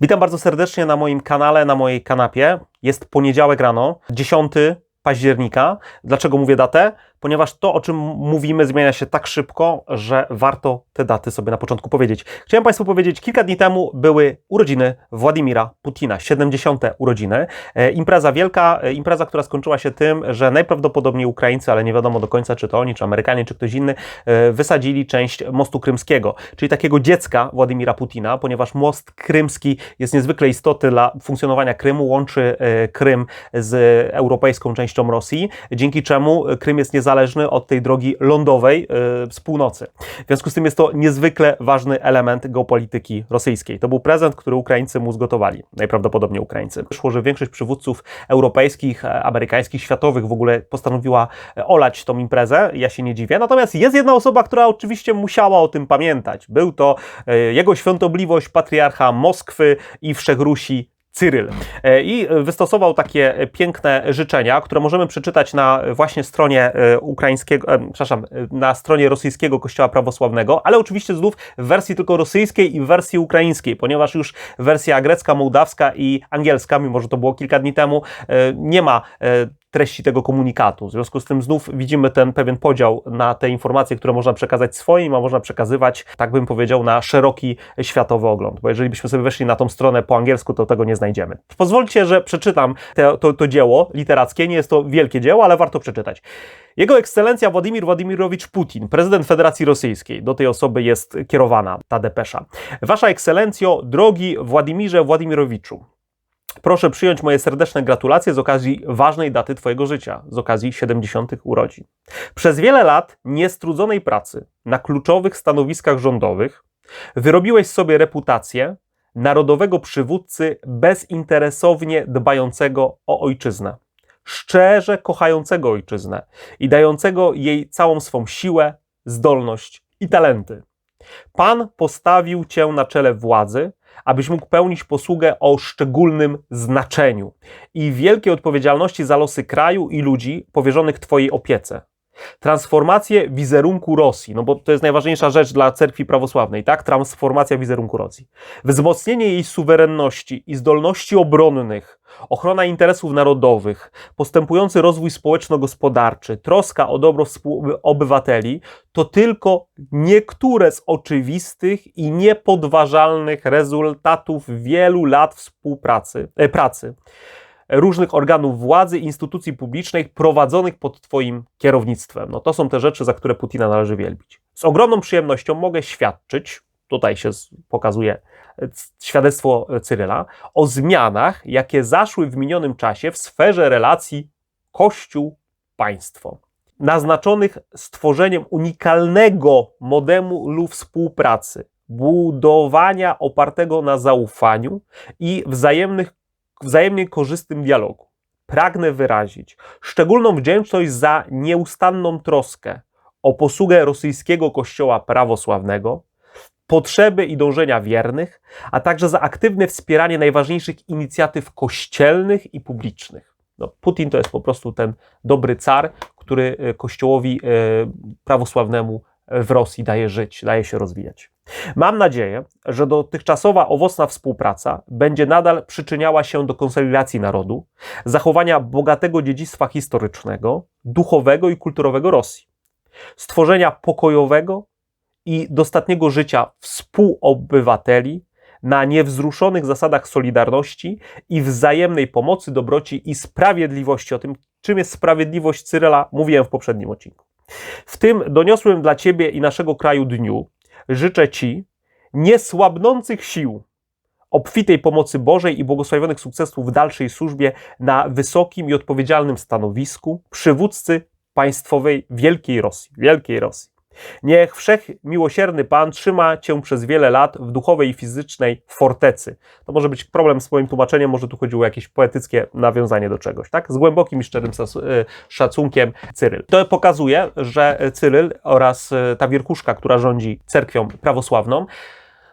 Witam bardzo serdecznie na moim kanale, na mojej kanapie. Jest poniedziałek rano, 10 października. Dlaczego mówię datę? Ponieważ to, o czym mówimy, zmienia się tak szybko, że warto te daty sobie na początku powiedzieć. Chciałem Państwu powiedzieć, kilka dni temu były urodziny Władimira Putina, 70. urodziny. E, impreza wielka, e, impreza, która skończyła się tym, że najprawdopodobniej Ukraińcy, ale nie wiadomo do końca, czy to oni, czy Amerykanie, czy ktoś inny, e, wysadzili część mostu krymskiego, czyli takiego dziecka Władimira Putina, ponieważ most krymski jest niezwykle istotny dla funkcjonowania Krymu, łączy e, Krym z europejską częścią Rosji, dzięki czemu Krym jest niezależny od tej drogi lądowej e, z północy. W związku z tym jest to niezwykle ważny element geopolityki rosyjskiej. To był prezent, który Ukraińcy mu zgotowali, najprawdopodobniej Ukraińcy. Wyszło, że większość przywódców europejskich, e, amerykańskich, światowych w ogóle postanowiła e, olać tą imprezę. Ja się nie dziwię. Natomiast jest jedna osoba, która oczywiście musiała o tym pamiętać. Był to e, jego świątobliwość, patriarcha Moskwy i Wszechrusi Cyryl. E, I wystosował takie piękne życzenia, które możemy przeczytać na właśnie stronie e, ukraińskiego, e, przepraszam, na stronie rosyjskiego Kościoła Prawosławnego, ale oczywiście znów w wersji tylko rosyjskiej i w wersji ukraińskiej, ponieważ już wersja grecka, mołdawska i angielska, mimo że to było kilka dni temu, nie ma treści tego komunikatu. W związku z tym znów widzimy ten pewien podział na te informacje, które można przekazać swoim, a można przekazywać, tak bym powiedział, na szeroki światowy ogląd. Bo jeżeli byśmy sobie weszli na tą stronę po angielsku, to tego nie znajdziemy. Pozwólcie, że przeczytam te, to, to dzieło literackie. Nie jest to wielkie dzieło, ale warto przeczytać. Jego ekscelencja Władimir Władimirowicz Putin, prezydent Federacji Rosyjskiej. Do tej osoby jest kierowana ta depesza. Wasza ekscelencjo, drogi Władimirze Władimirowiczu. Proszę przyjąć moje serdeczne gratulacje z okazji ważnej daty Twojego życia, z okazji 70. urodzin. Przez wiele lat niestrudzonej pracy na kluczowych stanowiskach rządowych wyrobiłeś sobie reputację narodowego przywódcy bezinteresownie dbającego o ojczyznę, szczerze kochającego ojczyznę i dającego jej całą swą siłę, zdolność i talenty. Pan postawił Cię na czele władzy, abyś mógł pełnić posługę o szczególnym znaczeniu i wielkiej odpowiedzialności za losy kraju i ludzi powierzonych Twojej opiece. Transformację wizerunku Rosji, no bo to jest najważniejsza rzecz dla cerkwi prawosławnej, tak? Transformacja wizerunku Rosji. Wzmocnienie jej suwerenności i zdolności obronnych, ochrona interesów narodowych, postępujący rozwój społeczno-gospodarczy, troska o dobro obywateli to tylko niektóre z oczywistych i niepodważalnych rezultatów wielu lat współpracy, e, pracy różnych organów władzy, instytucji publicznych prowadzonych pod Twoim kierownictwem. No to są te rzeczy, za które Putina należy wielbić. Z ogromną przyjemnością mogę świadczyć, tutaj się pokazuje świadectwo Cyryla, o zmianach, jakie zaszły w minionym czasie w sferze relacji Kościół-państwo. Naznaczonych stworzeniem unikalnego modelu współpracy, budowania opartego na zaufaniu i wzajemnych wzajemnie korzystnym dialogu. Pragnę wyrazić szczególną wdzięczność za nieustanną troskę o posługę rosyjskiego kościoła prawosławnego, potrzeby i dążenia wiernych, a także za aktywne wspieranie najważniejszych inicjatyw kościelnych i publicznych. No, Putin to jest po prostu ten dobry car, który e, kościołowi e, prawosławnemu w Rosji daje żyć, daje się rozwijać. Mam nadzieję, że dotychczasowa owocna współpraca będzie nadal przyczyniała się do konsolidacji narodu, zachowania bogatego dziedzictwa historycznego, duchowego i kulturowego Rosji, stworzenia pokojowego i dostatniego życia współobywateli na niewzruszonych zasadach solidarności i wzajemnej pomocy, dobroci i sprawiedliwości. O tym, czym jest sprawiedliwość Cyryla, mówiłem w poprzednim odcinku. W tym doniosłym dla Ciebie i naszego kraju dniu życzę Ci niesłabnących sił, obfitej pomocy Bożej i błogosławionych sukcesów w dalszej służbie na wysokim i odpowiedzialnym stanowisku przywódcy państwowej Wielkiej Rosji. Wielkiej Rosji. Niech wszechmiłosierny Pan trzyma Cię przez wiele lat w duchowej i fizycznej fortecy. To może być problem z moim tłumaczeniem, może tu chodziło o jakieś poetyckie nawiązanie do czegoś, tak? Z głębokim i szczerym y, szacunkiem Cyryl. To pokazuje, że Cyryl oraz y, ta wierchuszka, która rządzi cerkwią prawosławną,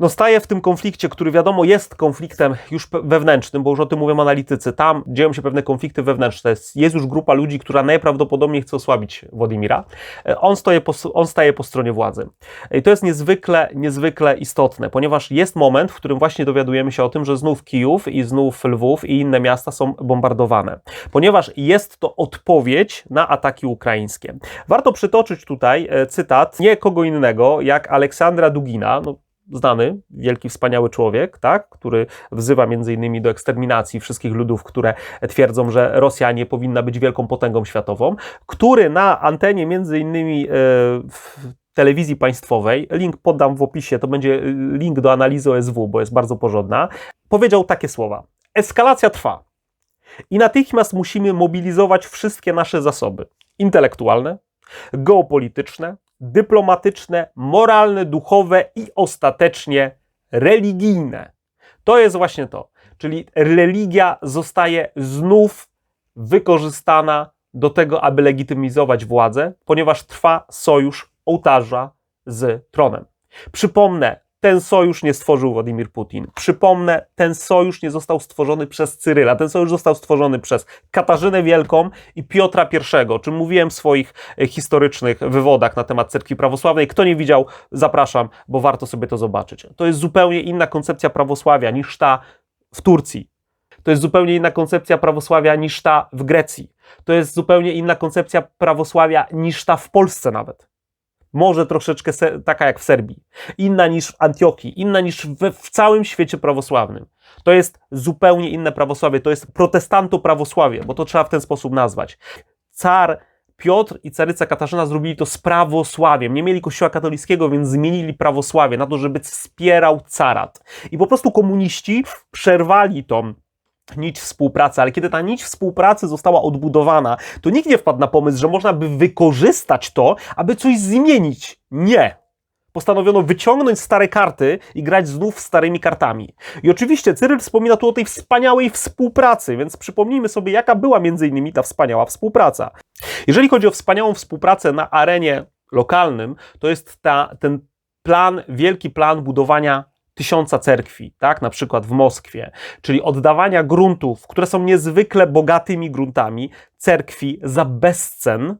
no staje w tym konflikcie, który wiadomo jest konfliktem już wewnętrznym, bo już o tym mówią analitycy. Tam dzieją się pewne konflikty wewnętrzne. Jest, już grupa ludzi, która najprawdopodobniej chce osłabić Władimira. E, On, stoje po, on staje po stronie władzy. I to jest niezwykle, niezwykle istotne, ponieważ jest moment, w którym właśnie dowiadujemy się o tym, że znów Kijów i znów Lwów i inne miasta są bombardowane. Ponieważ jest to odpowiedź na ataki ukraińskie. Warto przytoczyć tutaj e, cytat nie kogo innego, jak Aleksandra Dugina, no, znany, wielki, wspaniały człowiek, tak, który wzywa między innymi do eksterminacji wszystkich ludów, które twierdzą, że Rosja nie powinna być wielką potęgą światową, który na antenie między innymi e, w telewizji państwowej, link poddam w opisie, to będzie e, link do analizy OSW, bo jest bardzo porządna, powiedział takie słowa. Eskalacja trwa i natychmiast musimy mobilizować wszystkie nasze zasoby intelektualne, geopolityczne, dyplomatyczne, moralne, duchowe i ostatecznie religijne. To jest właśnie to. Czyli religia zostaje znów wykorzystana do tego, aby legitymizować władzę, ponieważ trwa sojusz ołtarza z tronem. Przypomnę, ten sojusz nie stworzył Władimir Putin. Przypomnę, ten sojusz nie został stworzony przez Cyryla. Ten sojusz został stworzony przez Katarzynę Wielką i Piotra I, o czym mówiłem w swoich e, historycznych wywodach na temat cerkwi prawosławnej. Kto nie widział, zapraszam, bo warto sobie to zobaczyć. To jest zupełnie inna koncepcja prawosławia niż ta w Turcji. To jest zupełnie inna koncepcja prawosławia niż ta w Grecji. To jest zupełnie inna koncepcja prawosławia niż ta w Polsce nawet. Może troszeczkę taka jak w Serbii. Inna niż w Antiochii, inna niż w całym świecie prawosławnym. To jest zupełnie inne prawosławie. To jest protestanto-prawosławie, bo to trzeba w ten sposób nazwać. Car Piotr i caryca Katarzyna zrobili to z prawosławiem. Nie mieli kościoła katolickiego, więc zmienili prawosławie na to, żeby wspierał carat. I po prostu komuniści przerwali tą nić współpracy, ale kiedy ta nić współpracy została odbudowana, to nikt nie wpadł na pomysł, że można by wykorzystać to, aby coś zmienić. Nie. Postanowiono wyciągnąć stare karty i grać znów starymi kartami. I oczywiście Cyryl wspomina tu o tej wspaniałej współpracy, więc przypomnijmy sobie, jaka była między innymi ta wspaniała współpraca. Jeżeli chodzi o wspaniałą współpracę na arenie lokalnym, to jest ta, ten plan, wielki plan budowania tysiąca cerkwi, tak, na przykład w Moskwie, czyli oddawania gruntów, które są niezwykle bogatymi gruntami, cerkwi za bezcen,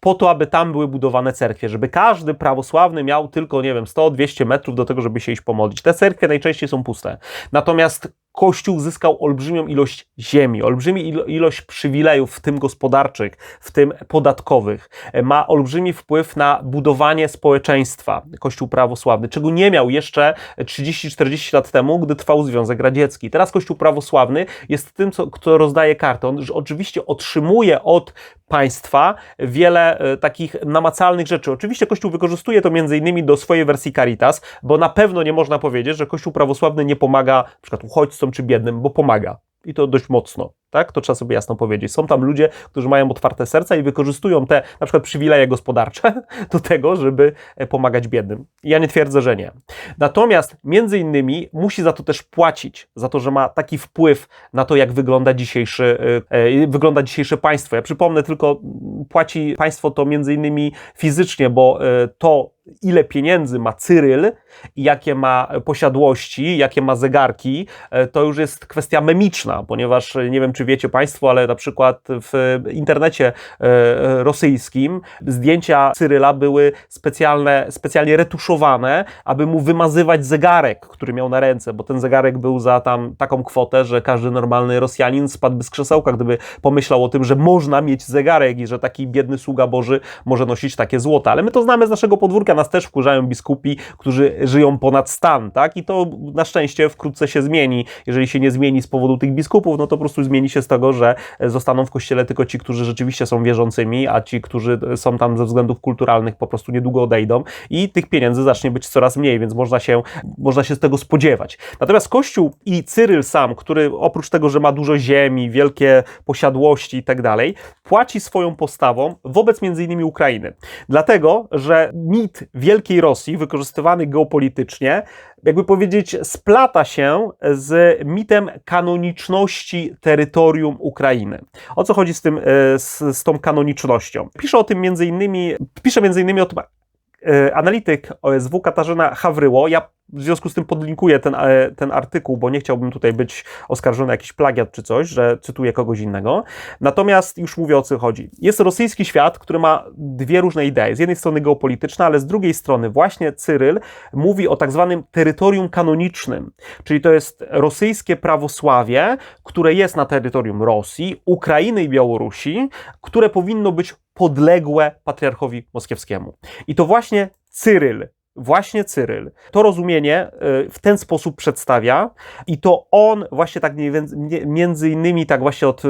po to, aby tam były budowane cerkwie, żeby każdy prawosławny miał tylko, nie wiem, 100-200 metrów do tego, żeby się iść pomodlić. Te cerkwie najczęściej są puste. Natomiast Kościół zyskał olbrzymią ilość ziemi, olbrzymią ilo- ilość przywilejów, w tym gospodarczych, w tym podatkowych. Ma olbrzymi wpływ na budowanie społeczeństwa, Kościół prawosławny, czego nie miał jeszcze 30-40 lat temu, gdy trwał Związek Radziecki. Teraz Kościół prawosławny jest tym, co, kto rozdaje kartę. On oczywiście otrzymuje od państwa wiele e, takich namacalnych rzeczy. Oczywiście Kościół wykorzystuje to między innymi do swojej wersji Caritas, bo na pewno nie można powiedzieć, że Kościół prawosławny nie pomaga na przykład uchodźcom czy biednym, bo pomaga. I to dość mocno, tak? To trzeba sobie jasno powiedzieć. Są tam ludzie, którzy mają otwarte serca i wykorzystują te na przykład przywileje gospodarcze do tego, żeby e, pomagać biednym. Ja nie twierdzę, że nie. Natomiast między innymi musi za to też płacić, za to, że ma taki wpływ na to, jak wygląda dzisiejszy, e, e, wygląda dzisiejsze państwo. Ja przypomnę tylko, płaci państwo to między innymi fizycznie, bo to, ile pieniędzy ma Cyryl jakie ma posiadłości, jakie ma zegarki, e, to już jest kwestia memiczna, ponieważ e, nie wiem, czy wiecie Państwo, ale na przykład w internecie e, rosyjskim zdjęcia Cyryla były specjalne, specjalnie retuszowane, aby mu wymazywać zegarek, który miał na ręce, bo ten zegarek był za tam taką kwotę, że każdy normalny Rosjanin spadłby z krzesełka, gdyby pomyślał o tym, że można mieć zegarek i że taki biedny sługa Boży może nosić takie złoto. Ale my to znamy z naszego podwórka, nas też wkurzają biskupi, którzy żyją ponad stan, tak? I to na szczęście wkrótce się zmieni. Jeżeli się nie zmieni z powodu tych biskupów, no to po prostu zmieni się z tego, że zostaną w kościele tylko ci, którzy rzeczywiście są wierzącymi, a ci, którzy są tam ze względów kulturalnych po prostu niedługo odejdą i tych pieniędzy zacznie być coraz mniej, więc można się, można się z tego spodziewać. Natomiast Kościół i Cyryl sam, który oprócz tego, że ma dużo ziemi, wielkie posiadłości i tak dalej, płaci swoją postawą wobec między innymi Ukrainy. Dlatego, że mit Wielkiej Rosji, wykorzystywany geopolitycznie, jakby powiedzieć, splata się z mitem kanoniczności terytorium Ukrainy. O co chodzi z tym, e, z, z tą kanonicznością? Pisze o tym między innymi, pisze między innymi o tym analityk OSW Katarzyna Hawryło, ja w związku z tym podlinkuję ten, e, ten artykuł, bo nie chciałbym tutaj być oskarżony o jakiś plagiat czy coś, że cytuję kogoś innego. Natomiast już mówię o co chodzi. Jest rosyjski świat, który ma dwie różne idee. Z jednej strony geopolityczne, ale z drugiej strony właśnie Cyryl mówi o tak zwanym terytorium kanonicznym, czyli to jest rosyjskie prawosławie, które jest na terytorium Rosji, Ukrainy i Białorusi, które powinno być podległe patriarchowi moskiewskiemu. I to właśnie Cyryl właśnie Cyryl to rozumienie y, w ten sposób przedstawia i to on właśnie tak między innymi tak właśnie od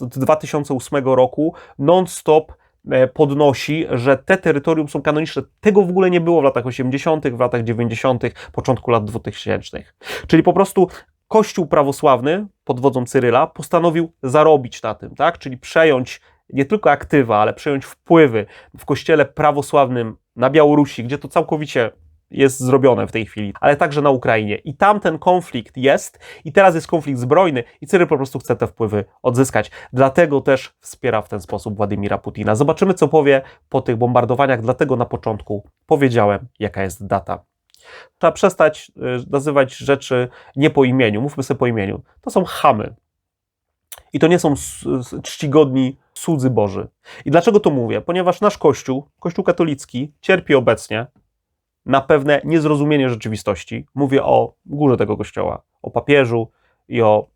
2008 roku non-stop e, podnosi, że te terytorium są kanoniczne. Tego w ogóle nie było w latach 80., w latach 90., początku lat 2000. Czyli po prostu Kościół prawosławny pod wodzą Cyryla postanowił zarobić na tym, tak? Czyli przejąć nie tylko aktywa, ale przejąć wpływy w kościele prawosławnym na Białorusi, gdzie to całkowicie jest zrobione w tej chwili, ale także na Ukrainie. I tam ten konflikt jest, i teraz jest konflikt zbrojny, i Cyryl po prostu chce te wpływy odzyskać. Dlatego też wspiera w ten sposób Władimira Putina. Zobaczymy, co powie po tych bombardowaniach, dlatego na początku powiedziałem, jaka jest data. Trzeba przestać y, nazywać rzeczy nie po imieniu, mówmy sobie po imieniu. To są chamy. I to nie są czcigodni słudzy Boży. I dlaczego to mówię? Ponieważ nasz Kościół, Kościół katolicki, cierpi obecnie na pewne niezrozumienie rzeczywistości. Mówię o górze tego Kościoła, o papieżu i o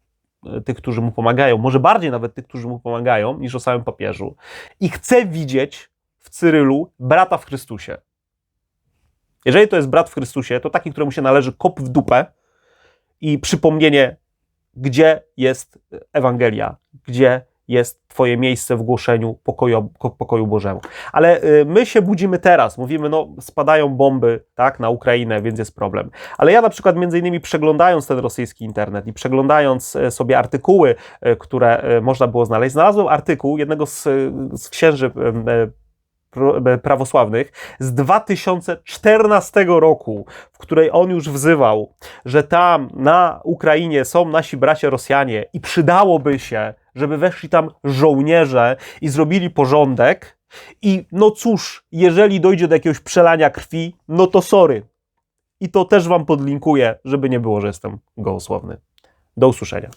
e, tych, którzy mu pomagają, może bardziej nawet tych, którzy mu pomagają, niż o samym papieżu. I chcę widzieć w Cyrylu brata w Chrystusie. Jeżeli to jest brat w Chrystusie, to taki, któremu się należy kop w dupę i przypomnienie, gdzie jest Ewangelia, gdzie jest Twoje miejsce w głoszeniu pokoju, ko- pokoju Bożemu. Ale y, my się budzimy teraz, mówimy, no spadają bomby tak, na Ukrainę, więc jest problem. Ale ja na przykład między innymi przeglądając ten rosyjski internet i przeglądając e, sobie artykuły, e, które e, można było znaleźć, znalazłem artykuł jednego z, z księży prawosławnych z 2014 roku, w której on już wzywał, że tam na Ukrainie są nasi bracia Rosjanie i przydałoby się, żeby weszli tam żołnierze i zrobili porządek. I no cóż, jeżeli dojdzie do jakiegoś przelania krwi, no to sorry. I to też wam podlinkuję, żeby nie było, że jestem gołosłowny. Do usłyszenia.